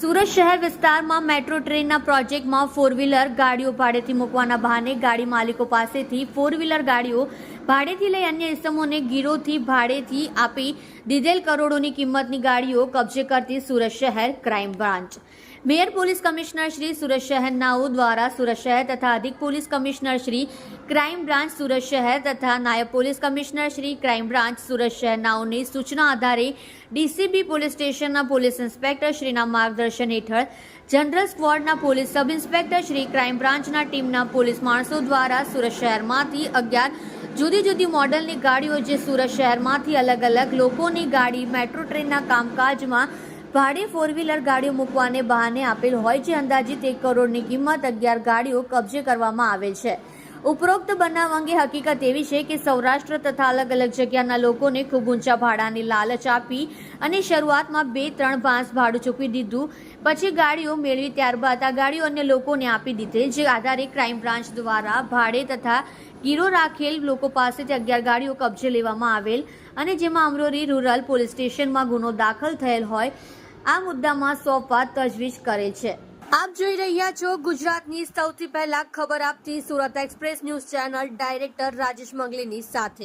સુરત શહેર વિસ્તારમાં મેટ્રો ટ્રેનના પ્રોજેક્ટમાં ફોર વ્હીલર ગાડીઓ ભાડેથી મૂકવાના બહાને ગાડી માલિકો પાસેથી ફોર વ્હીલર ગાડીઓ ભાડેથી લઈ અન્ય ઇસમોને ગીરોથી ભાડેથી આપી દીધેલ કરોડોની કિંમતની ગાડીઓ કબજે કરતી સુરત શહેર crime branch. Mayor police commissioner Shri Surat શહેરનાઓ દ્વારા સુરત શહેર તથા અધિક police commissioner Shri crime branch Surat શહેર તથા નાયબ police commissioner Shri crime branch Surat શહેરનાઓની સૂચના આધારે ડીસીબી પોલીસ સ્ટેશનના પોલીસ ઇન્સ્પેક્ટર શ્રીના માર્ગદર્શન હેઠળ general સ્ક્વોડના police sub inspector Shri crime બ્રાન્ચના ટીમના પોલીસ માણસો દ્વારા સુરત શહેરમાંથી અગિયાર જુદી જુદી મોડલની ગાડીઓ જે સુરત શહેરમાંથી અલગ અલગ લોકોની ગાડી, મેટ્રો ટ્રેનના કામકાજમાં ભાડે ફોર વ્હીલર ગાડીઓ મૂકવાને બહાને આપેલ હોય છે અંદાજિત એક કરોડની કિંમત અગિયાર ગાડીઓ કબજે કરવામાં આવેલ છે. ઉપરોક્ત બનાવ અંગે હકીકત એવી છે કે સૌરાષ્ટ્ર તથા અલગ અલગ જગ્યાના લોકોને ખૂબ ઊંચા ભાડાની લાલચ આપી અને શરૂઆતમાં બે ત્રણ પાંચ ભાડું ચૂકવી દીધું. પછી ગાડીઓ મેળવી ત્યારબાદ આ ગાડીઓ અન્ય લોકોને આપી દીધેલ જે આધારે ક્રાઇમ બ્રાન્ચ દ્વારા ભાડે તથા ગીરો રાખેલ લોકો પાસેથી અગિયાર ગાડીઓ કબજે લેવામાં આવેલ અને જેમાં અમરોલી રૂરલ પોલીસ સ્ટેશનમાં ગુનો દાખલ થયેલ હોય. આ મુદ્દામાં સોંપવા તજવીજ કરે છે. આપ જોઈ રહ્યા છો ગુજરાતની સૌથી પહેલા ખબર આપતી Surat express news channel director Rajesh મંગલીની સાથે.